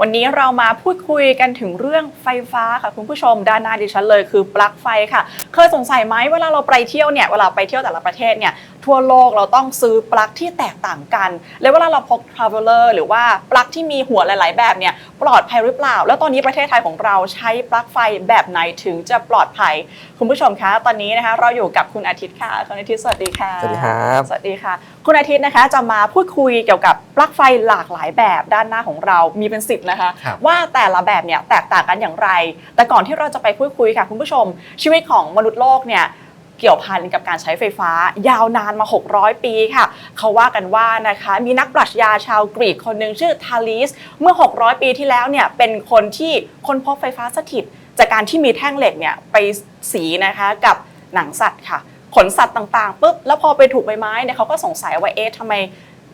วันนี้เรามาพูดคุยกันถึงเรื่องไฟฟ้าค่ะคุณผู้ชมด้านหน้าดิฉันเลยคือปลั๊กไฟค่ะ เคยสงสัยไหมเวลาเราไปเที่ยวเนี่ยเวลาไปเที่ยวแต่ละประเทศเนี่ย ทั่วโลกเราต้องซื้อปลั๊กที่แตกต่างกัน แล้วเวลาเราพก traveler หรือว่าปลั๊กที่มีหัวหลาย ๆ แบบเนี่ยปลอดภัยหรือเปล่า แล้วตอนนี้ประเทศไทยของเราใช้ปลั๊กไฟแบบไหนถึงจะปลอดภัย คุณผู้ชมคะ ตอนนี้นะคะเราอยู่กับคุณอาทิตย์ค่ะคุณอาทิตย์สวัสดีค่ะสวัสดีครับสวัสดีค่ะ คุณอาทิตย์นะคะจะมาพูดคุยเกี่ยวกับปลั๊กไฟหลากหลายแบบด้านหน้าของเรามีเป็นสิบนะคะครับว่าแต่ละแบบเนี่ยแตกต่างกันอย่างไร แต่ก่อนที่เราจะไปพูดคุยค่ะ คุณผู้ชมชีวิตของมนุษย์โลกเนี่ย เกี่ยวพันกับการใช้ไฟฟ้ายาวนานมา 600 ปีค่ะ เขาว่ากันว่านะคะมีนักปรัชญาชาวกรีกคนหนึ่งชื่อทาลิสเมื่อ 600 ปีที่แล้วเนี่ยเป็นคนที่ค้นพบไฟฟ้าสถิต จากการที่มีแท่งเหล็กเนี่ยไปสีนะคะกับหนังสัตว์ค่ะขนสัตว์ต่างๆปุ๊บแล้วพอไปถูกใบไม้เนี่ยเขาก็สงสัยว่าเอ๊ะทำไม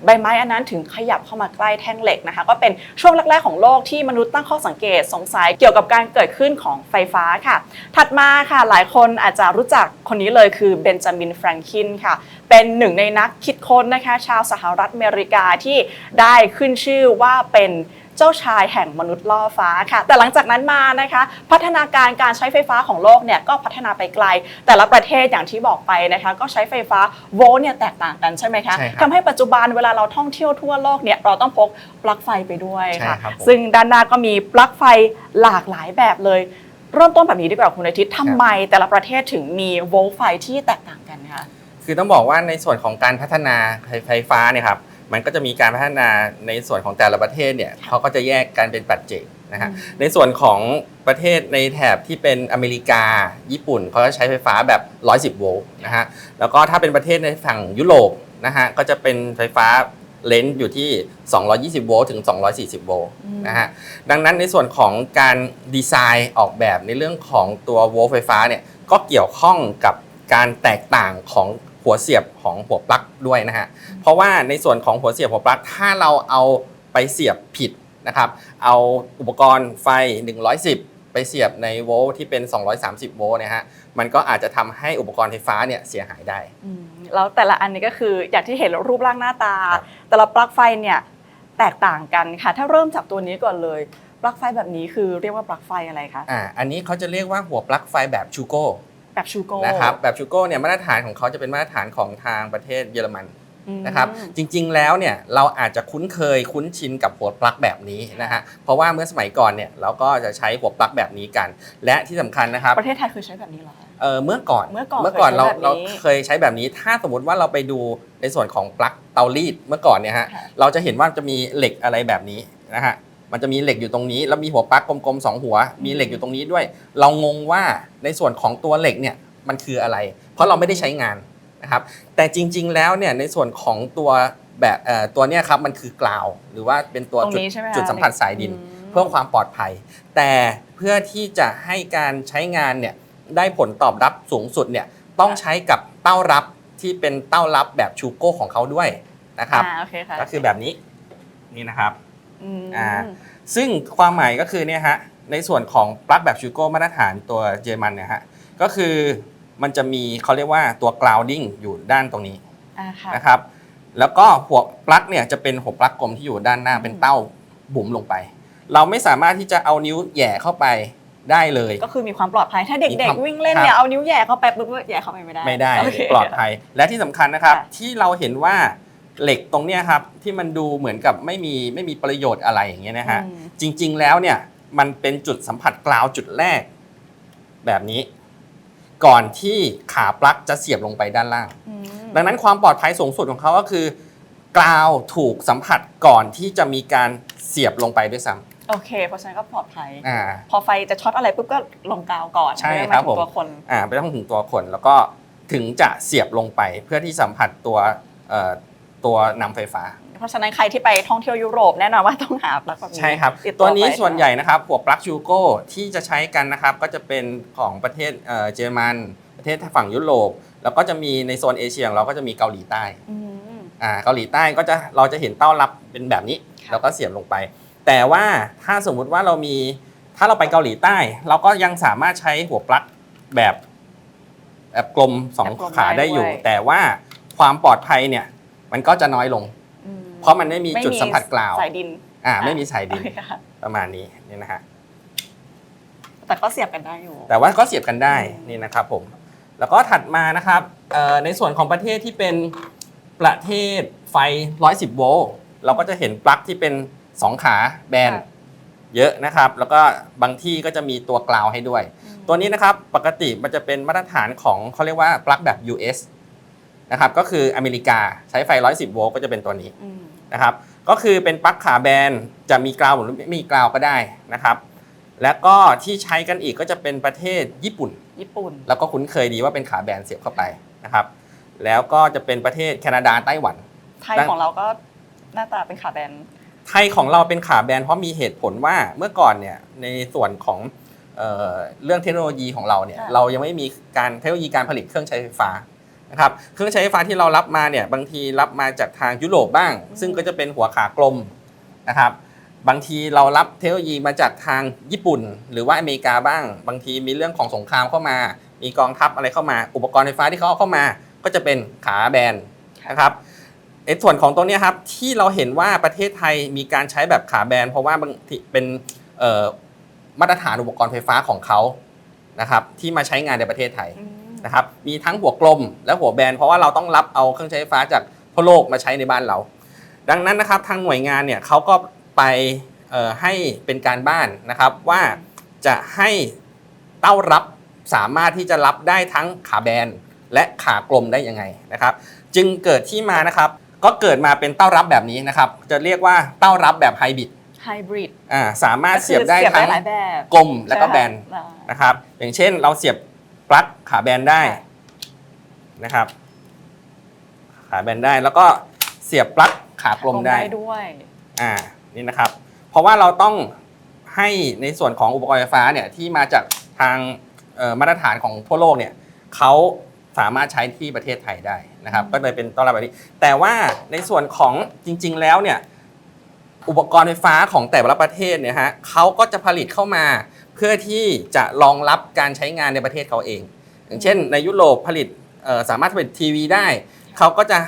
ใบไม้อันนั้นถึงขยับเข้ามาใกล้แท่งเหล็กนะคะ ก็เป็นช่วงแรกๆของโลกที่มนุษย์ตั้งข้อสังเกตสงสัยเกี่ยวกับการเกิดขึ้นของไฟฟ้าค่ะ ถัดมาค่ะหลายคนอาจจะรู้จักคนนี้เลยคือเบนจามินแฟรงคินค่ะ เป็นหนึ่งในนักคิดค้นนะคะ ชาวสหรัฐอเมริกาที่ได้ขึ้นชื่อว่าเป็น เจ้าชายแห่งมนุษย์ล่อฟ้าค่ะ แต่หลังจากนั้นมานะคะ พัฒนาการการใช้ไฟฟ้าของโลกเนี่ยก็พัฒนาไปไกล แต่ละประเทศอย่างที่บอกไปนะคะ ก็ใช้ไฟฟ้าโวลต์เนี่ยแตกต่างกันใช่ไหมคะใช่ครับทำให้ปัจจุบันเวลาเราท่องเที่ยวทั่วโลกเนี่ยเราต้องพกปลั๊กไฟไปด้วยค่ะใช่ครับผมซึ่งด้านหน้าก็มีปลั๊กไฟหลากหลายแบบเลยเริ่มต้นแบบนี้ดีกว่าคุณอาทิตย์ทำไมแต่ละประเทศถึงมีโวลต์ไฟที่แตกต่างกันคะคือต้องบอกว่าในส่วนของการพัฒนาไฟฟ้าเนี่ยครับ มันก็จะมีการพัฒนาในส่วนของแต่ละประเทศเนี่ยเขาก็จะแยกกันเป็นปัจเจกนะฮะอืมในส่วนของประเทศในแถบที่เป็นอเมริกา ญี่ปุ่นเขาจะใช้ไฟฟ้าแบบ 110 โวลต์นะฮะแล้วก็ถ้าเป็นประเทศในฝั่งยุโรปนะฮะก็จะเป็นไฟฟ้าเลนส์อยู่ที่ 220 โวลต์ถึง 240 โวลต์นะฮะดังนั้นในส่วนของการดีไซน์ออกแบบในเรื่องของตัวโวลต์ไฟฟ้าเนี่ยก็เกี่ยวข้องกับการแตกต่างของ หัวเสียบของหัวปลั๊กด้วยนะฮะเพราะว่าในส่วนของหัวเสียบหัวปลั๊กถ้าเราเอาไปเสียบผิดนะครับ เอาอุปกรณ์ไฟ 110 ไปเสียบในโวลต์ที่เป็น 230 โวลต์เนะฮะมันก็อาจจะทำให้อุปกรณ์ไฟฟ้าเนี่ยเสียหายได้อืมแล้วแต่ละอันนี้ก็คืออย่างที่เห็นรูปร่างหน้าตาครับแต่ละปลั๊กไฟเนี่ยแตกต่างกันค่ะ ถ้าเริ่มจากตัวนี้ก่อนเลยปลั๊กไฟแบบนี้คือเรียกว่าปลั๊กไฟอะไรคะอ่าอันนี้เขาจะเรียกว่าหัวปลั๊กไฟแบบชูโก้ แบบชูโก้นะครับแบบชูโก้เนี่ยมาตรฐานของเขาจะเป็นมาตรฐานของทางประเทศเยอรมันอืมนะครับจริงๆแล้วเนี่ยเราอาจจะคุ้นเคยคุ้นชินกับหัวปลั๊กแบบนี้นะฮะเพราะว่าเมื่อสมัยก่อนเนี่ยเราก็จะใช้หัวปลั๊กแบบนี้กัน และที่สำคัญนะครับประเทศไทยเคยใช้แบบนี้เหรอคะเออเมื่อก่อนเมื่อก่อนเมื่อก่อนเราเคยใช้แบบนี้เราเคยใช้แบบนี้ ถ้าสมมติว่าเราไปดูในส่วนของปลั๊กเตารีดเมื่อก่อนเนี่ยฮะค่ะเราจะเห็นว่าจะมีเหล็กอะไรแบบนี้นะฮะ มันจะมีเหล็กอยู่ตรงนี้ แล้วมีหัวปลั๊กกลมๆสองหัว มีเหล็กอยู่ตรงนี้ด้วย เรางงว่าในส่วนของตัวเหล็กเนี่ยมันคืออะไร เพราะเราไม่ได้ใช้งานนะครับแต่จริง ๆ แล้วเนี่ยในส่วนของตัวแบบเอ่อตัวเนี้ยครับมันคือกลาว หรือว่าเป็นตัวตรงจุดนี้ใช่ไหมคะจุดสัมผัสสายดินอืมเพื่อความปลอดภัย แต่เพื่อที่จะให้การใช้งานเนี่ยได้ผลตอบรับสูงสุดเนี่ยต้องใช้กับเต้ารับที่เป็นเต้ารับแบบชูโก้ของเขาด้วยนะครับอ่าโอเคค่ะก็คือแบบนี้นี่นะครับ อืมอ่าซึ่งความหมายก็คือเนี่ยฮะในส่วนของปลั๊กแบบชูโก้มาตรฐานตัวเยอรมันเนี่ยฮะก็คือมันจะมีเขาเรียกว่าตัว grounding อยู่ด้านตรงนี้อ่าค่ะนะครับแล้วก็หัวปลั๊กเนี่ยจะเป็นหัวปลั๊กกลมที่อยู่ด้านหน้าเป็นเต้าบุ๋มลงไป เราไม่สามารถที่จะเอานิ้วแหย่เข้าไปได้เลย ก็คือมีความปลอดภัยถ้าเด็กมีความๆวิ่งเล่นครับเนี่ยเอานิ้วแหย่เข้าไปปุ๊บก็แหย่เข้าไปไม่ได้ไม่ได้โเคปลอดภัย และที่สำคัญนะครับค่ะที่เราเห็นว่า เหล็กตรงเนี้ยครับที่มันดูเหมือนกับไม่มีไม่มีประโยชน์อะไรอย่างเงี้ยนะฮะอืม จริง ๆ แล้วเนี่ยมันเป็นจุดสัมผัสกราวจุดแรก แบบนี้ ก่อนที่ขาปลั๊กจะเสียบลงไปด้านล่าง อืมดังนั้นความปลอดภัยสูงสุดของเขาก็คือกราวถูกสัมผัสก่อนที่จะมีการเสียบลงไปด้วยซ้โอเค เพราะฉะนั้นก็ปลอดภัยำอ่า พอไฟจะช็อตอะไรปุ๊บก็ลงกาวก่อนใช่ไม่ครับมาถึงผม ตัวคน อ่าไม่ต้องถึงตัวคนแล้วก็ถึงจะเสียบลงไปเพื่อที่สัมผัสตัวเอ่อ ตัวนำไฟฟ้า เพราะฉะนั้นใครที่ไปท่องเที่ยวยุโรปแน่นอนว่าต้องหาปลั๊กแบบนี้ใช่ครับติดตัวนี้ไปส่วนใหญ่นะครับหัวปลั๊กชูโก้ที่จะใช้กันนะครับก็จะเป็นของประเทศเอ่อเยอรมัน ประเทศฝั่งยุโรป แล้วก็จะมีในโซนเอเชียของเราก็จะมีเกาหลีใต้อืมอ่าเกาหลีใต้ก็จะเราจะเห็นเต้ารับเป็นแบบนี้ค่ะแล้วก็เสียบลงไป แต่ว่าถ้าสมมุติว่าเรามีถ้าเราไปเกาหลีใต้ เราก็ยังสามารถใช้หัวปลั๊กแบบแบบกลมสองขาได้อยู่ แต่ว่าความปลอดภัยเนี่ย มันก็จะน้อยลง อืเพราะมันไม่มีจุดสัมผัสกล่าวสายดิน อ่าไม่มีสายดินโอเคค่ะประมาณนี้นี่นะฮะแต่ก็เสียบกันได้อยู่ แต่ว่าก็เสียบกันได้อืม นี่นะครับผมแล้วก็ถัดมานะครับเอ่อในส่วนของประเทศที่เป็นประเทศไฟ 110 โวลต์เราก็จะเห็นปลั๊กที่เป็น 2 ขาแบนค่ะเยอะนะครับ แล้วก็บางที่ก็จะมีตัวกราวให้ด้วย ตัวนี้นะครับปกติมันจะเป็นมาตรฐานของเขาเรียกว่าปลั๊กแบบ US นะครับก็คืออเมริกาใช้ไฟ 110 โวลต์ก็จะเป็นตัวนี้อืมนะครับก็คือเป็นปลั๊กขาแบนจะมีกราวหรือไม่มีกราวก็ได้นะครับ แล้วก็ที่ใช้กันอีกก็จะเป็นประเทศญี่ปุ่น ญี่ปุ่น แล้วก็คุ้นเคยดีว่าเป็นขาแบนเสียบเข้าไปนะครับ แล้วก็จะเป็นประเทศแคนาดาไต้หวัน ไทยดังของเราก็หน้าตาเป็นขาแบน ไทยของเราเป็นขาแบนเพราะมีเหตุผลว่าเมื่อก่อนเนี่ยในส่วนของเออเรื่องเทคโนโลยีของเราเนี่ยค่ะเรายังไม่มีการเทคโนโลยีการผลิตเครื่องใช้ไฟฟ้า นะครับเครื่องใช้ไฟฟ้าที่เรารับมาเนี่ยบางทีรับมาจากทางยุโรปบ้าง ซึ่งก็จะเป็นหัวขากลมนะครับบางทีเรารับเทคโนโลยีมาจากทางญี่ปุ่น หรือว่าอเมริกาบ้าง บางทีมีเรื่องของสงครามเข้ามา มีกองทัพอะไรเข้ามา อุปกรณ์ไฟฟ้าที่เขาเอาเข้ามา ก็จะเป็นขาแบนนะครับไอ้ส่วนของตรงนี้ครับที่เราเห็นว่าประเทศไทยมีการใช้แบบขาแบน เพราะว่าบางทีเป็นมาตรฐานอุปกรณ์ไฟฟ้าของเขานะครับที่มาใช้งานในประเทศไทย นะครับมีทั้งหัวกลมและหัวแบน เพราะว่าเราต้องรับเอาเครื่องใช้ไฟฟ้าจากทั่วโลกมาใช้ในบ้านเรา ดังนั้นนะครับทางหน่วยงานเนี่ยเขาก็ไปเอ่อให้เป็นการบ้านนะครับว่าจะให้เต้ารับสามารถที่จะรับได้ทั้งขาแบนและขากลมได้ยังไงนะครับ จึงเกิดที่มานะครับ ก็เกิดมาเป็นเต้ารับแบบนี้นะครับ จะเรียกว่าเต้ารับแบบไฮบริดไฮบริดอ่าสามารถเสียบได้เสียบทั้ได้งหลายแบบกลมและก็แบนใช่ค่ะนะครับ อย่างเช่นเราเสียบ ปลั๊กขาแบนได้ค่ะนะครับ ขาแบนได้แล้วก็เสียบปลั๊กขากลมได้ ด้วย อ่านี่นะครับ เพราะว่าเราต้องให้ในส่วนของอุปกรณ์ไฟฟ้าเนี่ยที่มาจากทางเอ่อมาตรฐานของทั่วโลกเนี่ยเขาสามารถใช้ที่ประเทศไทยได้นะครับ ก็เลยเป็นต้อนรับแบบนี้ แต่ว่าในส่วนของจริง ๆ แล้วเนี่ยอุปกรณ์ไฟฟ้าของแต่ละประเทศเนี่ยฮะเขาก็จะผลิตเข้ามาเพื่อที่จะรองรับการใช้งานในประเทศเขาเอง อย่างเช่น ในยุโรปผลิตเอ่อสามารถผลิตทีวีได้ เขาก็จะ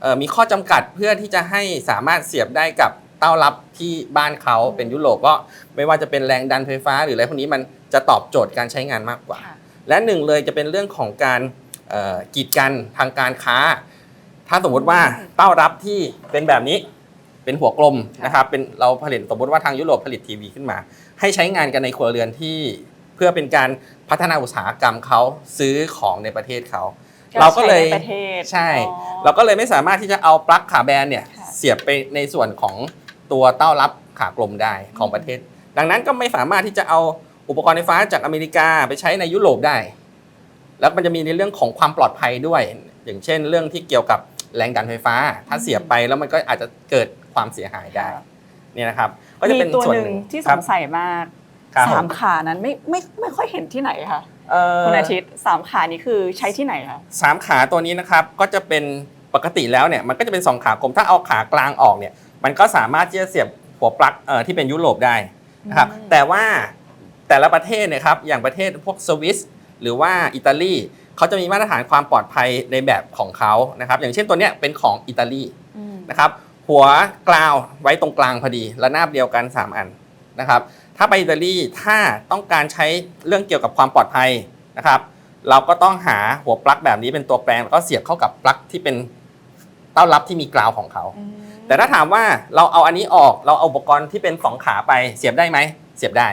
เอ่อมีข้อจำกัดเพื่อที่จะให้สามารถเสียบได้กับเต้ารับที่บ้านเขาเป็นยุโรปก็ไม่ว่าจะเป็นแรงดันไฟฟ้า หรืออะไรพวกนี้มันจะตอบโจทย์การใช้งานมากกว่าค่ะและหนึ่งเลยจะเป็นเรื่องของการเอ่อกีดกันทางการค้า ถ้าสมมุติว่าเต้ารับที่เป็นแบบนี้เป็นหัวกลมค่ะนะครับเป็นเราผลิตสมมติว่าทางยุโรปผลิตทีวีขึ้นมา ให้ใช้งานกันในครัวเรือนที่เพื่อเป็นการพัฒนาอุตสาหกรรมเขาซื้อของในประเทศเขาเราก็เลยใช้ในประเทศใช่อ๋อเราก็เลยไม่สามารถที่จะเอาปลั๊กขาแบนเนี่ยค่ะเสียบไปในส่วนของตัวเต้ารับขากลมได้ของประเทศ ดังนั้นก็ไม่สามารถที่จะเอาอุปกรณ์ไฟฟ้าจากอเมริกาไปใช้ในยุโรปได้ แล้วมันจะมีในเรื่องของความปลอดภัยด้วย อย่างเช่น เรื่องที่เกี่ยวกับแรงดันไฟฟ้า ถ้าเสียบไปแล้วมันก็อาจจะเกิดความเสียหายได้ค่ะ เนี่ยนะครับ ก็จะเป็นมีตัวส่วนหหนึ่นึ่งงที่คสรับงสัยมากครับผสามขานั้นไม่ไม่ไม่ค่อยเห็นที่ไหนค่ะเอ่อคุณอาทิตย์สามขานี้คือใช้ที่ไหนคะสามขาตัวนี้นะครับก็จะเป็นปกติแล้วเนี่ยมันก็จะเป็นสองขากลมถ้าเอาขากลางออกเนี่ยมันก็สามารถที่จะเสียบหัวปลั๊กเอ่อที่เป็นยุโรปได้นะครับอืมแต่ว่าแต่ละประเทศเนี่ยครับอย่างประเทศพวกสวิสหรือว่าอิตาลีเขาจะมีมาตรฐานความปลอดภัยในแบบของเขานะครับอย่างเช่นตัวเนี้ยเป็นของอิตาลีอืมนะครับ หัวกราวไว้ตรงกลางพอดีระนาบเดียวกัน 3 อันนะครับ ถ้าไปอิตาลีถ้าต้องการใช้เรื่องเกี่ยวกับความปลอดภัยนะครับ เราก็ต้องหาหัวปลั๊กแบบนี้เป็นตัวแปลงแล้วก็เสียบเข้ากับปลั๊กที่เป็นเต้ารับที่มีกราวของเขาอืมแต่ถ้าถามว่าเราเอาอันนี้ออกเราเอาอุปกรณ์ที่เป็นสองขาไปเสียบได้ไหมเสียบได้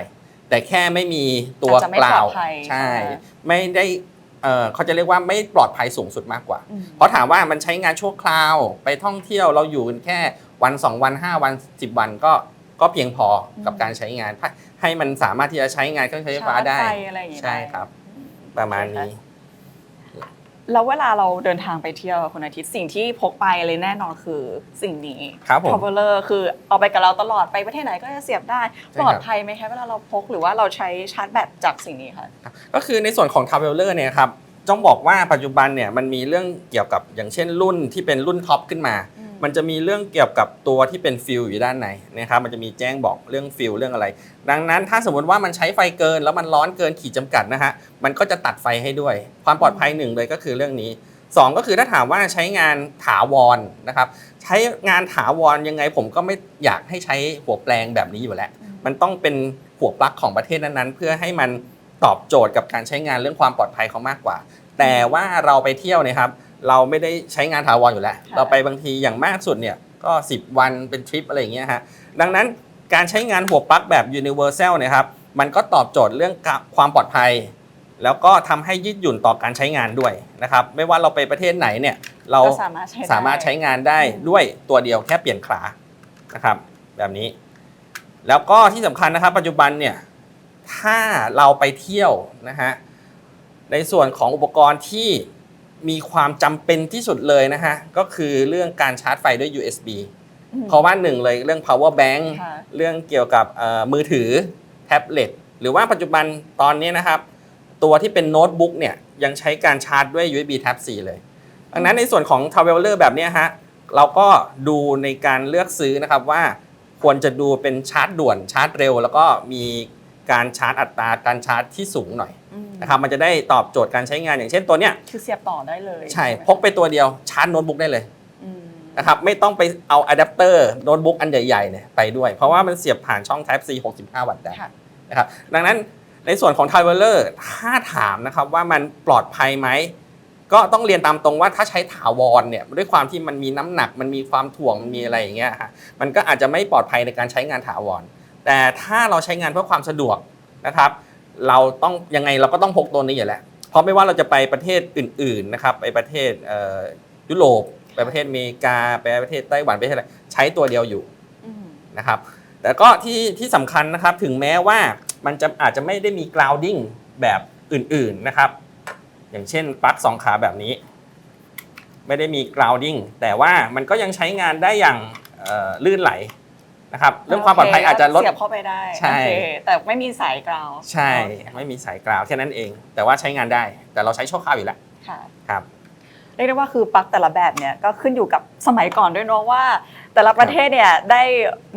แต่แค่ไม่มีตัวอาจจะไม่กปลราอวดภัยใช่ไหมไม่ได้ เอ่อเขาจะเรียกว่าไม่ปลอดภัยสูงสุดมากกว่าอืมเพราะถามว่ามันใช้งานชั่วคราวไปท่องเที่ยวเราอยู่กันแค่วัน 2 วัน 5 วัน 10 วันก็ก็เพียงพอกับการใช้งาน ให้ให้มันสามารถที่จะใช้งานเครื่องใช้ไฟฟ้าได้ชร์จฟอะไรอย่างงี้ใช่ได้ครับ ประมาณนี้ แล้วเวลาเราเดินทางไปเที่ยวคุณอาทิตย์สิ่งที่พกไปเลยแน่นอนคือสิ่งนี้ ครับผม traveler คือเอาไปกับเราตลอดไปประเทศไหนก็จะเสียบได้ใช่ครับปลอดภัยไหมคะเวลาเราพกหรือว่าเราใช้ชาร์จแบตจากสิ่งนี้ค่ะก็คือในส่วนของ t r a v e l e r เนี่ยครับต้องบอกว่าปัจจุบันเนี่ยมันมีเรื่องเกี่ยวกับอย่างเช่นรุ่นที่เป็นรุ่นท็อปขึ้นมา อื มมันจะมีเรื่องเกี่ยวกับตัวที่เป็นฟิลอยู่ด้านในนะครับ มันจะมีแจ้งบอกเรื่องฟิลเรื่องอะไร ดังนั้นถ้าสมมติว่ามันใช้ไฟเกิน แล้วมันร้อนเกินขีดจำกัดนะฮะ มันก็จะตัดไฟให้ด้วย ความปลอดภัยหนึ่งเลยก็คือเรื่องนี้สองก็คือถ้าถามว่าใช้งานถาวรนะครับ ใช้งานถาวรยังไงผมก็ไม่อยากให้ใช้หัวแปลงแบบนี้อยู่แล้ว มันต้องเป็นหัวปลั๊กของประเทศนั้นๆ เพื่อให้มันตอบโจทย์กับการใช้งานเรื่องความปลอดภัยเขามากกว่า แต่ว่าเราไปเที่ยวเนะครับ เราไม่ได้ใช้งานถาวรอยู่แล้วค่ะเราไปบางทีอย่างมากสุดเนี่ยก็ 10 วันเป็นทริปอะไรอย่างเงี้ยฮะดังนั้นการใช้งานหัวปลั๊กแบบ universal เนะครับมันก็ตอบโจทย์เรื่องความปลอดภัย แล้วก็ทำให้ยืดหยุ่นต่อการใช้งานด้วยนะครับไม่ว่าเราไปประเทศไหนเนี่ยเราก็สามารถใช้ได้สามารถใช้งานได้อืมด้วยตัวเดียวแค่เปลี่ยนขานะครับแบบนี้ แล้วก็ที่สำคัญนะครับ ปัจจุบันเนี่ยถ้าเราไปเที่ยวนะฮะในส่วนของอุปกรณ์ที่ มีความจำเป็นที่สุดเลยนะฮะ ก็คือเรื่องการชาร์จไฟด้วย USB อืม เพราะว่าหนึ่งเลยเรื่อง power bank ค่ะ เรื่องเกี่ยวกับเอ่อมือถือแท็บเล็ตหรือว่าปัจจุบันตอนนี้นะครับ ตัวที่เป็นโน้ตบุ๊กเนี่ยยังใช้การชาร์จด้วย USB Type C เลย ดังนั้นในส่วนของ Traveler แบบเนี้ยฮะเราก็ดูในการเลือกซื้อนะครับว่าควรจะดูเป็นชาร์จด่วนชาร์จเร็ว แล้วก็มีการชาร์จอัตราการชาร์จที่สูงหน่อยอืม นะครับมันจะได้ตอบโจทย์การใช้งานอย่างเช่นตัวเนี้ยคือเสียบต่อได้เลยใช่ไหมพกไปตัวเดียวชาร์จโน้ตบุ๊กได้เลยอืมนะครับไม่ต้องไปเอาอะแดปเตอร์โน้ตบุ๊กอันใหญ่ๆเนี่ยไปด้วย เพราะว่ามันเสียบผ่านช่อง Type C 65 วัตต์ได้ค่ะนะครับดังนั้นในส่วนของ t r a v e l e r ถ้าถามนะครับว่ามันปลอดภัยไหม ก็ต้องเรียนตามตรงว่าถ้าใช้ถาวรเนี่ยด้วยความที่มันมีน้ำหนักมันมีความถ่วงมันมีอะไรอย่างเงี้ยฮะมันก็อาจจะไม่ปลอดภัยในการใช้งานถาวร แต่ถ้าเราใช้งานเพื่อความสะดวกนะครับ เราต้องยังไงเราก็ต้องพกตัวนี้อยู่แล้ว เพราะไม่ว่าเราจะไปประเทศอื่นๆนะครับไปประเทศเอ่อยุโรปไปประเทศอเมริกาไปประเทศไต้หวันไปประเทศอะไรใช้ตัวเดียวอยู่อืมนะครับ แต่ก็ที่ที่สำคัญนะครับถึงแม้ว่ามันจะอาจจะไม่ได้มี grounding แบบอื่นๆนะครับ อย่างเช่นปลั๊กสองขาแบบนี้ ไม่ได้มี grounding แต่ว่ามันก็ยังใช้งานได้อย่างเอ่อลื่นไหล นะครับเรื่องความปลอดภัยอาจจะลดเสียบเข้าไปได้ใช่โอเคแต่ไม่มีสายกราวใช่โอเคไม่มีสายกราวแค่นั้นเอง แต่ว่าใช้งานได้ แต่เราใช้ชั่วคราวอยู่แล้วค่ะครับเรียกได้ว่าคือปลั๊กแต่ละแบบเนี่ยก็ขึ้นอยู่กับสมัยก่อนด้วยเนาะว่า แต่ละประเทศเนี่ยได้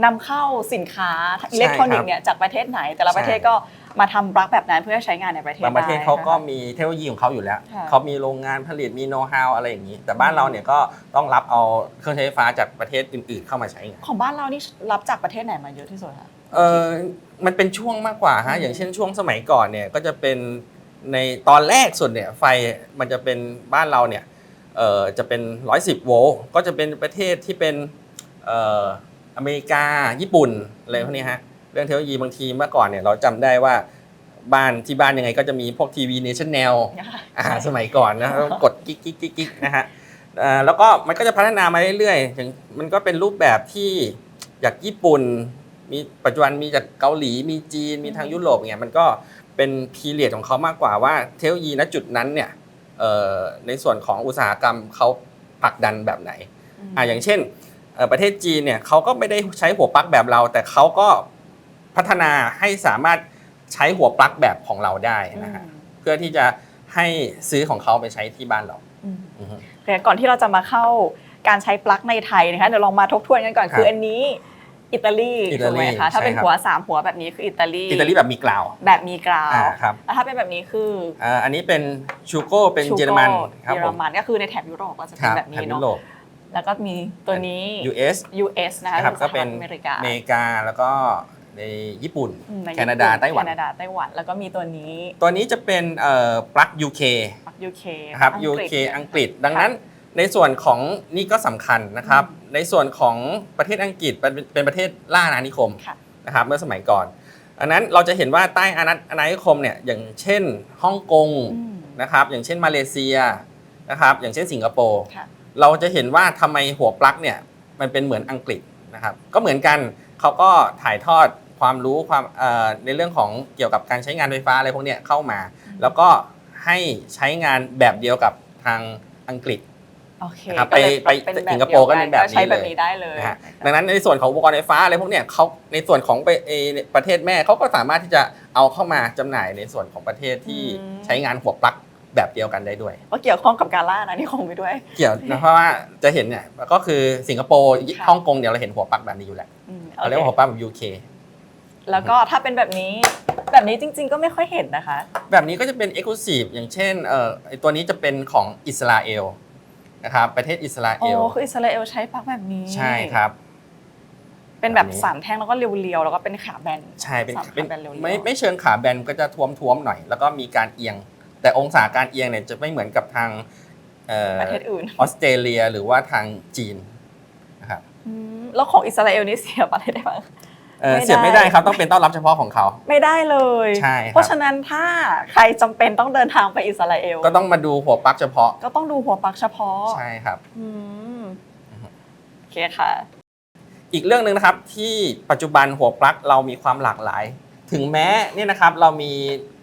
นำเข้าสินค้าอิเล็กทรอนิกส์เนี่ยจากประเทศไหน แต่ละประเทศก็ มาทำปลั๊กแบบนั้นเพื่อใช้งานในประเทศบางประเทศได้เขาก็นะคะมีเทคโนโลยีของเขาอยู่แล้วค่ะเขามีโรงงานผลิตมีโน้ตฮาวอะไรอย่างนี้ แต่บ้านเราเนี่ยก็ต้องรับเอาเครื่องใช้ไฟฟ้าจากประเทศอื่นๆ เข้ามาใช้งานของบ้านเรานี่รับจากประเทศไหนมาเยอะที่สุดคะเออมันเป็นช่วงมากกว่าฮะอืมอย่างเช่นช่วงสมัยก่อนเนี่ยก็จะเป็นในตอนแรกสุดเนี่ยไฟมันจะเป็นบ้านเราเนี่ยเออจะเป็น 110 โวลต์ก็จะเป็นประเทศที่เป็นเอ่ออเมริกาญี่ปุ่นอะไรพวกนี้ฮะเรื่องเทคโนโลยีบางทีเมื่อก่อนเนี่ยเราจำได้ว่าบ้านที่บ้านยังไงก็จะมีพวกทีวีเนชั่นแนลอ่าสมัยก่อนนะกดกิ๊กกิ๊กกิ๊กกิ๊กนะฮะเอ่อแล้วก็มันก็จะพัฒนามาเรื่อยๆถึงมันก็เป็นรูปแบบที่จากญี่ปุ่น มีปัจจุบันมีจากเกาหลีมีจีนมีทางยุโรปเนี่ยมันก็เป็นพีเรียดของเขามากกว่าว่าเทคโนโลยีณจุดนั้นเนี่ยเอ่อในส่วนของอุตสาหกรรมเขาผลักดันแบบไหนอ่าอย่างเช่นเอ่อประเทศจีนเนี่ยเขาก็ไม่ได้ใช้หัวปลั๊กแบบเรา แต่เขาก็ พัฒนาให้สามารถใช้หัวปลั๊กแบบของเราได้นะฮะเพื่อที่จะให้ซื้อของเขาไปใช้ที่บ้านเราอืมอือฮึโอเคก่อนที่เราจะมาเข้าการใช้ปลั๊กในไทยนะคะเดี๋ยวลองมาทบทวนกันก่อนครับคืออันนี้อิตาลีอิถูตากลีไหมคะถ้าเป็นใช่ครับหัวสามหัวแบบนี้คืออิตาลีอิตาลีแบบมีกล่าว แบบมีกราวอ่าครับแล้วถ้าเป็นแบบนี้คืออ่าอันนี้เป็นชูโก้เป็นชูโก้เยอรมันครับเยอผรมมันก็คือในแถบยุโรปก็จะคเป็นรับแบบแถนี้บยุเนาะโรปแล้วก็มีตัวนี้ US US นะคะนะครับคือก็เป็นสหรัฐอเมริกาอเมริกาแล้วก็ ในญี่ปุ่นอืมในแคนาดา ไต้หวัน แคนาดาไต้หวัน แล้วก็มีตัวนี้ตัวนี้จะเป็นเอ่อปลั๊ก UK ปัก UK นะครับ อังกฤษ UK อังกฤษ ดังนั้นในส่วนของนี่ก็สำคัญนะครับ ในส่วนของประเทศอังกฤษเป็นเป็นประเทศล่าอาณานิคมค่ะ นะครับเมื่อสมัยก่อนอันนั้นเราจะเห็นว่าใต้อาณาอาณานิคมเนี่ยอย่างเช่นฮ่องกงอืมนะครับอย่างเช่นมาเลเซียนะครับอย่างเช่นสิงคโปร์ ค่ะ เราจะเห็นว่าทำไมหัวปลั๊กเนี่ยมันเป็นเหมือนอังกฤษนะครับก็เหมือนกันเขาก็ถ่ายทอด ความรู้ความเอ่อในเรื่องของเกี่ยวกับการใช้งานไฟฟ้าอะไรพวกเนี้ยเข้ามา แล้วก็ให้ใช้งานแบบเดียวกับทางอังกฤษโอเคนะครับก็เลยไปเป็นไปแบบสิงคโปร์ก็เป็นแบบนี้ใช้แบบเลยนี้ได้เลยนะฮะดังนั้นในส่วนของอุปกรณ์ไฟฟ้าอะไรพวกเนี้ยเขาในส่วนของไปเอ่อประเทศแม่เขาก็สามารถที่จะเอาเข้ามาจำหน่ายในส่วนของประเทศที่ใช้งานหัวปลั๊กแบบเดียวกันได้ด้วยก็เกี่ยวข้องกับการล่าอาณานิคมไปด้วย เกี่ยวนะเพราะว่าจะเห็นเนี่ยก็คือสิงคโปร์ค่ะฮ่องกงเดี๋ยวเราเห็นหัวปลั๊กแบบนี้อยู่แล้วอืมเขาเรียกว่าหัวปลั๊กแบบ UK แล้วก็ถ้าเป็นแบบนี้แบบนี้จริง ๆ ก็ไม่ค่อยเห็นนะคะ แบบนี้ก็จะเป็น Exclusive อย่างเช่นเอ่อไอ้ตัวนี้จะเป็นของอิสราเอลนะครับประเทศอิสราเอโอ้ลคืออิสราเอลใช้ปลั๊กแบบนี้ใช่ครับ เป็นแบบแบบนี้ สามแท่งแล้วก็เรียวๆแล้วก็เป็นขาแบนใช่เป็นสามเป็นขาแบนเรียวๆไม่ไม่เชิงขาแบนก็จะท้วมๆหน่อย แล้วก็มีการเอียง แต่องศาการเอียงเนี่ยจะไม่เหมือนกับทางเอ่อประเทศอื่นออสเตรเลียหรือว่าทางจีนนะครับ อืมแล้วของอิสราเอลนี่เสียบอะไรได้บ้าง เอ่อไม่ได้ เสียบไม่ได้ครับต้องเป็นต้อนรับเฉพาะของเขา ไม่ได้เลย ใช่ครับ เพราะฉะนั้นถ้าใครจำเป็นต้องเดินทางไปอิสราเอล ก็ต้องมาดูหัวปลั๊กเฉพาะก็ต้องดูหัวปลั๊กเฉพาะ ใช่ครับ อืมอือฮึโอเคค่ะ อีกเรื่องหนึ่งนะครับที่ปัจจุบันหัวปลั๊กเรามีความหลากหลาย ถึงแม้เนี่ยนะครับเรามี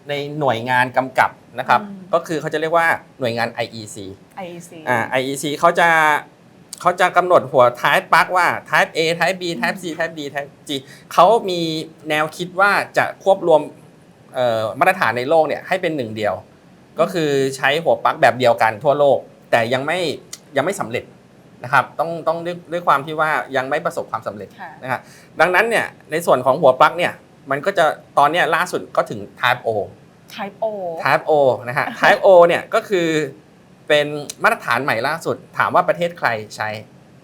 ในหน่วยงานกำกับนะครับ อืม ก็คือเขาจะเรียกว่าหน่วยงาน IEC IEC อ่า IEC เขาจะ เขาจะกำหนดหัว type ปลั๊กว่า type A type B type C type D type G เขามีแนวคิดว่าจะควบรวมเอ่อมาตรฐานในโลกเนี่ยให้เป็นหนึ่งเดียว ก็คือใช้หัวปลั๊กแบบเดียวกันทั่วโลก แต่ยังไม่ยังไม่สำเร็จนะครับต้องต้องด้วยด้วยความที่ว่ายังไม่ประสบความสำเร็จค่ะนะครับดังนั้นเนี่ยในส่วนของหัวปลั๊กเนี่ยมันก็จะตอนเนี้ยล่าสุดก็ถึง type O Type O Type O นะฮะ Type O เนี่ยก็คือ เป็นมาตรฐานใหม่ล่าสุด ถามว่าประเทศใครใช้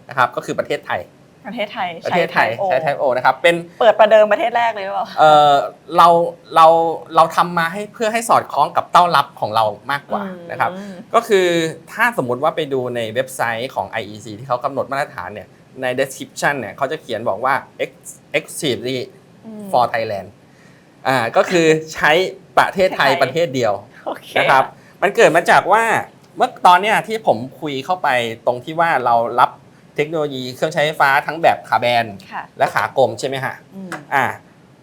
นะครับ ก็คือประเทศไทย ประเทศไทยประใช้เทศไทย Type O ใช้ Type O นะครับเป็นเปิดประเดิมประเทศแรกเลยหรือเปล่าเออเราเราเราทำมาให้เพื่อให้สอดคล้องกับเต้ารับของเรามากกว่านะครับอืมก็คือถ้าสมมุติว่าไปดูในเว็บไซต์ของ IEC ที่เขากำหนดมาตรฐานเนี่ยใน description เนี่ยเขาจะเขียนบอกว่า ex- exclusively อืม for Thailand อ่าก็คือใช้ประเทศไทยไทยประเทศเดียวโอเคนะครับ มันเกิดมาจากว่า เมื่อตอนเนี้ยที่ผมคุยเข้าไปตรงที่ว่าเรารับเทคโนโลยีเครื่องใช้ไฟฟ้าทั้งแบบขาแบนค่ะและขากลมใช่ไหมฮะอืมอ่า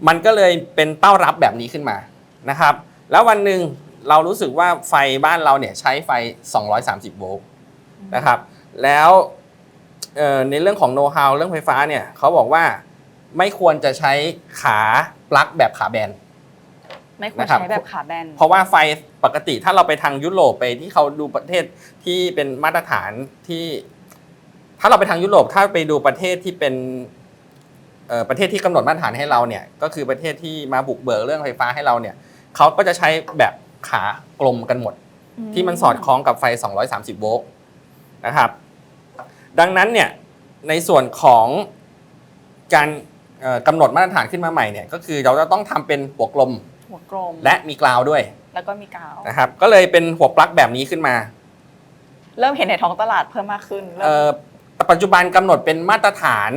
มันก็เลยเป็นเต้ารับแบบนี้ขึ้นมานะครับ แล้ววันหนึ่งเรารู้สึกว่าไฟบ้านเราเนี่ยใช้ไฟ 230 โวลต์นะครับ แล้วเอ่อในเรื่องของโน้ตฮาวเรื่องไฟฟ้าเนี่ยเขาบอกว่าไม่ควรจะใช้ขาปลั๊กแบบขาแบน ไม่ควรนะครับ ใช้แบบขาแบน เพราะว่าไฟปกติถ้าเราไปทางยุโรปไปที่เขาดูประเทศที่เป็นมาตรฐานที่ ถ้าเราไปทางยุโรปถ้าไปดูประเทศที่เป็นเอ่อประเทศที่กำหนดมาตรฐานให้เราเนี่ย ก็คือประเทศที่มาบุกเบิกเรื่องไฟฟ้าให้เราเนี่ยเขาก็จะใช้แบบขากลมกันหมด ที่มันสอดคล้องกับไฟ 230 โวลต์นะครับ ดังนั้นเนี่ยในส่วนของการเอ่อกำหนดมาตรฐานขึ้นมาใหม่เนี่ยก็คือเราจะต้องทำเป็นหัวกลม หัวกลมและมีกราวด้วยแล้วก็มีกาว นะครับ ก็เลยเป็นหัวปลั๊กแบบนี้ขึ้นมาเริ่มเห็นในท้องตลาดเพิ่มมากขึ้นเริ่มเอ่อปัจจุบันกำหนดเป็นมาตรฐาน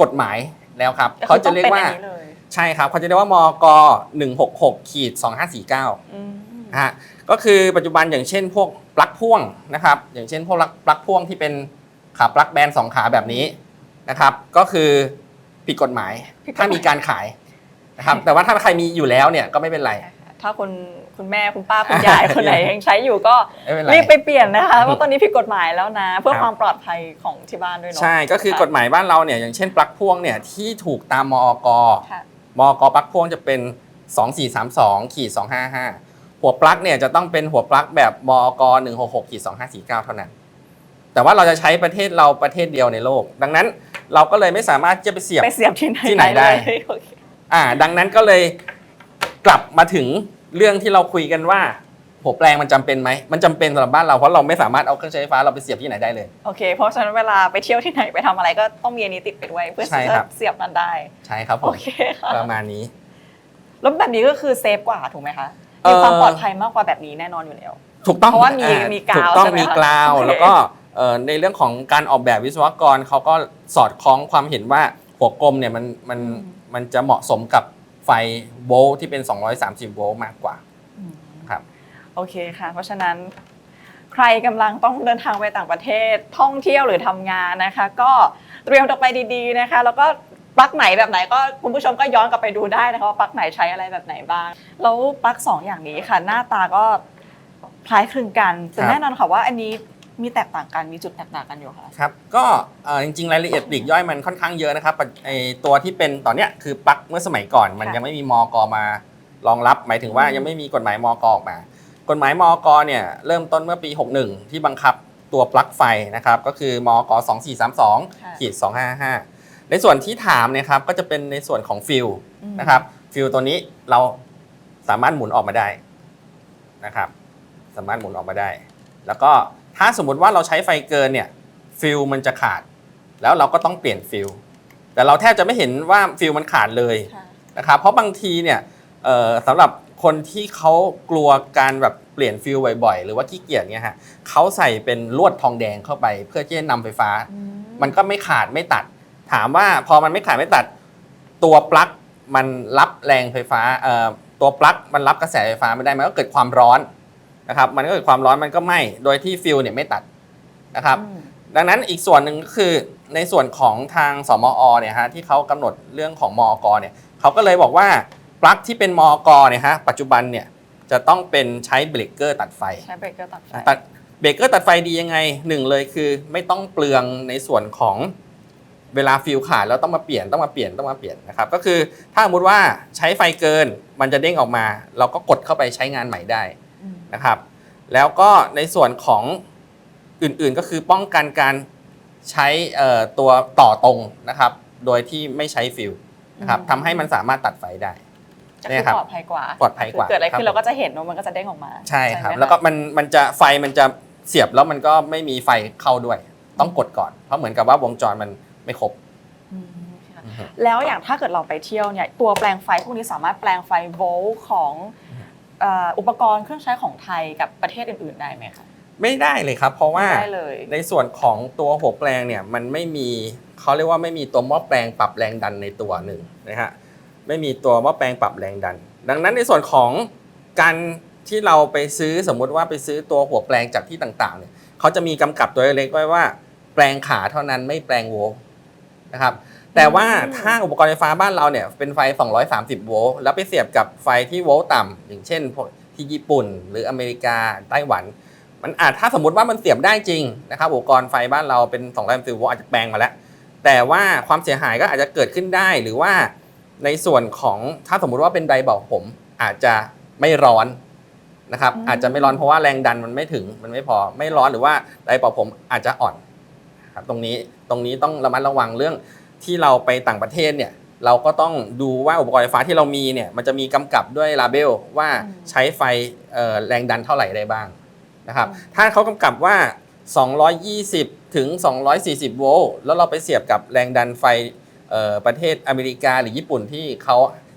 กฎหมายแล้วครับ ก็เขาคือจะต้องเรียเป็นกว่าอันนี้เลยใช่ครับเขาจะเรียกว่ามก166ขีด2549 อืมนะฮะก็คือปัจจุบันอย่างเช่นพวกปลั๊กพ่วงนะครับอย่างเช่นพวกปลั๊กพ่วงที่เป็นขาปลั๊กแบนสองขาแบบนี้นะครับก็คือผิดกฎหมายถ้ามีการขาย นะครับแต่ว่าถ้าใครมีอยู่แล้วเนี่ยก็ไม่เป็นไร ถ้าคุณคุณแม่คุณป้าคุณยายคนไหนยังใช้อยู่ก็ไม่เป็นไรรีบไปเปลี่ยนนะคะเพราะตอนนี้ผิดกฎหมายแล้วนะ เพื่อครับความปลอดภัยของที่บ้านด้วยเนาะใช่ก็คือกฎหมายบ้านเราเนี่ยอย่างเช่นปลั๊กพ่วงเนี่ยที่ถูกตามมอกค่ะมอกปลั๊กพ่วงจะเป็น 2432ขีด255 หัวปลั๊กเนี่ยจะต้องเป็นหัวปลั๊กแบบมอก166ขีด2549 เท่านั้น แต่ว่าเราจะใช้ประเทศเราประเทศเดียวในโลก ดังนั้นเราก็เลยไม่สามารถจะไปเสียบไปเสียบที่ไหนที่ไหนได้เลยโอเคอ่า ดังนั้นก็เลยกลับมาถึงเรื่องที่เราคุยกันว่าหัวแปลงมันจำเป็นไหม มันจำเป็นสำหรับบ้านเราเพราะเราไม่สามารถเอาเครื่องใช้ไฟฟ้าเราไปเสียบที่ไหนได้เลย โอเค เพราะฉะนั้นเวลาไปเที่ยวที่ไหนไปทำอะไรก็ต้องมีอันนี้ติดไปด้วย เพื่อใช่ครับ เสียบมันได้ ใช่ครับผโอมเคค่ะ ประมาณนี้ แล้วแบบนี้ก็คือเซฟกว่าถูกไหมคะเอ่มีอความปลอดภัยมากกว่าแบบนี้แน่นอนอยู่แล้ว ถูกต้องเพราะว่ามีอ่มีกาวถูกต้องใช่ไหมมีคะกาว โอเค แล้วก็เอ่อในเรื่องของการออกแบบวิศวกรเขาก็สอดคล้องความเห็นว่าหัวกลมเนี่ยมันมัน มันจะเหมาะสมกับไฟโวลต์ที่เป็น 230 โวลต์มากกว่าอืมครับ โอเคค่ะ เพราะฉะนั้นใครกำลังต้องเดินทางไปต่างประเทศท่องเที่ยวหรือทำงานนะคะ ก็เตรียมตัวไปดีๆนะคะ แล้วก็ปลั๊กไหนแบบไหนก็คุณผู้ชมก็ย้อนกลับไปดูได้นะคะว่าปลั๊กไหนใช้อะไรแบบไหนบ้าง แล้วปลั๊กสองอย่างนี้ค่ะ หน้าตาก็คล้ายคลึงกันแต่ครับแน่นอนค่ะว่าอันนี้ มีแตกต่างกันมีจุดแตกต่างกันอยู่ค่ะ ครับ ก็เอ่อจริงๆ รายละเอียดปลีกย่อยมันค่อนข้างเยอะนะครับปัจไอตัวที่เป็นตอนเนี้ยคือปลั๊กเมื่อสมัยก่อน มันค่ะยังไม่มีมอกมารองรับ หมายถึงว่าอืม ยังไม่มีกฎหมายมอกออกมา กฎหมายมอกเนี่ยเริ่มต้นเมื่อปี 61 ที่บังคับตัวปลั๊กไฟนะครับก็คือมอก2432ขีด255 ในส่วนที่ถามเนี่ยครับก็จะเป็นในส่วนของฟิลอืมนะครับฟิลตัวนี้เราสามารถหมุนออกมาได้นะครับสามารถหมุนออกมาได้ แล้วก็ ถ้าสมมติว่าเราใช้ไฟเกินเนี่ยฟิลมันจะขาด แล้วเราก็ต้องเปลี่ยนฟิลแต่เราแทบจะไม่เห็นว่าฟิลมันขาดเลยค่ะนะครับเพราะบางทีเนี่ยเอ่อสำหรับคนที่เขากลัวการแบบเปลี่ยนฟิลบ่อยๆ หรือว่าขี้เกียจเนี่ยฮะเขาใส่เป็นลวดทองแดงเข้าไป เพื่อที่จะนำไฟฟ้า มันก็ไม่ขาดไม่ตัด ถามว่าพอมันไม่ขาดไม่ตัด ตัวปลั๊กมันรับแรงไฟฟ้าเอ่อตัวปลั๊กมันรับกระแสไฟฟ้าไม่ได้มันก็เกิดความร้อน นะครับมันก็เกิดความร้อนมันก็ไหม้โดยที่ฟิลเนี่ยไม่ตัดนะครับอืมดังนั้นอีกส่วนหนึ่งก็คือในส่วนของทางสมอเนี่ยฮะที่เขากำหนดเรื่องของมอกเนี่ยเขาก็เลยบอกว่าปลั๊กที่เป็นมอกเนี่ยฮะปัจจุบันเนี่ยจะต้องเป็นใช้เบรกเกอร์ตัดไฟใช้เบรกเกอร์ตัดไฟตัดเบรกเกอร์ตัดไฟดียังไงหนึ่งเลยคือไม่ต้องเปลืองในส่วนของเวลาฟิลขาดแล้วต้องมาเปลี่ยนต้องมาเปลี่ยนต้องมาเปลี่ยนนะครับก็คือถ้าสมมติว่าใช้ไฟเกินมันจะเด้งออกมา เราก็กดเข้าไปใช้งานใหม่ได้อืม นะครับ แล้วก็ในส่วนของอื่นๆก็คือป้องกันการใช้เอ่อตัวต่อตรงนะครับ โดยที่ไม่ใช้ฟิลนะครับทำให้มันสามารถตัดไฟได้จะเนี่คือยครับปลอดภัยกว่าปลอดภัยกว่าคือเกิดอะไรครับขึ้นเราก็จะเห็นว่ามันก็จะเด้งออกมา ใช่ครับไหมะแล้วก็มันมันจะไฟมันจะเสียบแล้วมันก็ไม่มีไฟเข้าด้วย ต้องกดก่อน เพราะเหมือนกับว่าวงจรมันไม่ครบอืมค่ะอือฮึแล้วอย่างถ้าเกิดเราไปเที่ยวเนี่ยตัวแปลงไฟพวกนี้สามารถแปลงไฟโวลต์ของเอ่ออุปกรณ์เครื่องใช้ของไทยกับประเทศอื่น ๆ ได้ไหมคะ ไม่ได้เลยครับ เพราะว่าไม่ได้เลยในส่วนของตัวหัวแปลงเนี่ยมันไม่มีเขาเรียกว่าไม่มีตัวหม้อแปลงปรับแรงดันในตัวหนึ่งนะฮะไม่มีตัวหม้อแปลงปรับแรงดัน ดังนั้นในส่วนของการที่เราไปซื้อสมมุติว่าไปซื้อตัวหัวแปลงจากที่ต่างๆเนี่ยเขาจะมีกำกับตัวเล็กๆไว้ว่า แปลงขาเท่านั้นไม่แปลงโวลต์นะครับ แต่ว่าถ้าอุปกรณ์ไฟฟ้าบ้านเราเนี่ยเป็นไฟ 230 โวลต์แล้วไปเสียบกับไฟที่โวลต์ต่ำอย่างเช่นพวกที่ญี่ปุ่น หรืออเมริกาไต้หวัน มันอาจถ้าสมมติว่ามันเสียบได้จริงนะครับอุปกรณ์ไฟบ้านเราเป็น230โวลต์อาจจะแปลงมาแล้ว แต่ว่าความเสียหายก็อาจจะเกิดขึ้นได้หรือว่าในส่วนของถ้าสมมุติว่าเป็นไดร์บอกผมอาจจะไม่ร้อนนะครับอืมอาจจะไม่ร้อนเพราะว่าแรงดันมันไม่ถึงมันไม่พอไม่ร้อนหรือว่าไดร์บอกผมอาจจะอ่อนครับตรงนี้ตรงนี้ต้องระมัดระวังเรื่อง ที่เราไปต่างประเทศเนี่ยเราก็ต้องดูว่าอุปกรณ์ไฟฟ้าที่เรามีเนี่ยมันจะมีกำกับด้วยลาเบลว่าใช้ไฟเอ่อแรงดันเท่าไหร่ได้บ้างนะครับถ้าเขากำกับว่า 220 ถึง 240 โวลต์แล้วเราไปเสียบกับแรงดันไฟเอ่อประเทศอเมริกาหรือญี่ปุ่นที่เขา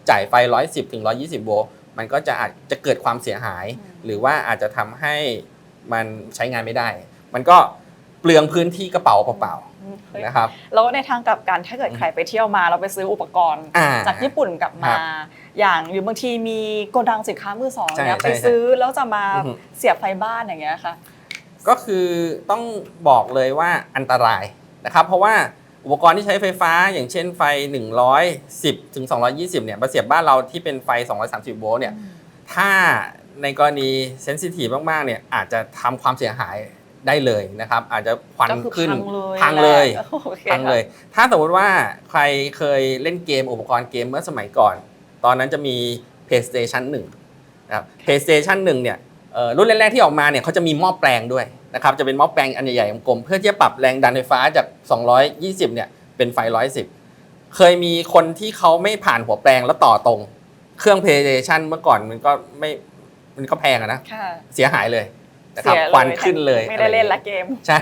จ่ายไฟ 110 ถึง 120 โวลต์มันก็จะอาจจะเกิดความเสียหาย หรือว่าอาจจะทำให้มันใช้งานไม่ได้ มันก็ เปลืองพื้นที่กระเป๋าเปล่าอืมเฮ้ยๆนะครับ แล้วในทางกลับกันถ้าเกิดใครไปเที่ยวมาเราไปซื้ออุปกรณ์อ่าจากญี่ปุ่นกลับครัมาบอย่างหรือบางทีมีโกดังสินค้ามือสองใช่เนี่ยใช่ไปซื้อแล้วจะมาอือฮึเสียบไฟบ้านอย่างเงี้ยค่ะก็คือต้องบอกเลยว่าอันตรายนะครับ เพราะว่าอุปกรณ์ที่ใช้ไฟฟ้า อย่างเช่นไฟ 110ถึง220เนี่ยมาเสียบบ้านเราที่เป็นไฟ 230 โวลต์เนี่ยถ้าในกรณีเซนซิทีฟมากๆเนี่ยอาจจะทำความเสียหาย ได้เลยนะครับ อาจจะควันก็คือขึ้นพังเลยพังเลยแหะโอคพังเลย ถ้าสมมติว่าใครเคยเล่นเกมอุปกรณ์เกมเมื่อสมัยก่อน ตอนนั้นจะมี PlayStation 1นะครับ PlayStation 1เนี่ยเอ่อรุ่นแรกๆที่ออกมาเนี่ยเขาจะมีหม้อแปลงด้วยนะครับจะเป็นหม้อแปลงอันใหญ่ๆกลมๆเพื่อที่จะปรับแรงดันไฟฟ้าจาก 220 เนี่ยเป็นไฟ 110 เคยมีคนที่เขาไม่ผ่านหัวแปลงแล้วต่อตรง เครื่อง PlayStation เมื่อก่อนมันก็ไม่มันก็แพงอะนะค่ะเสียหายเลย นะครับเสียเลยควันขึ้นเลยไม่ได้เล่นละเกม ใช่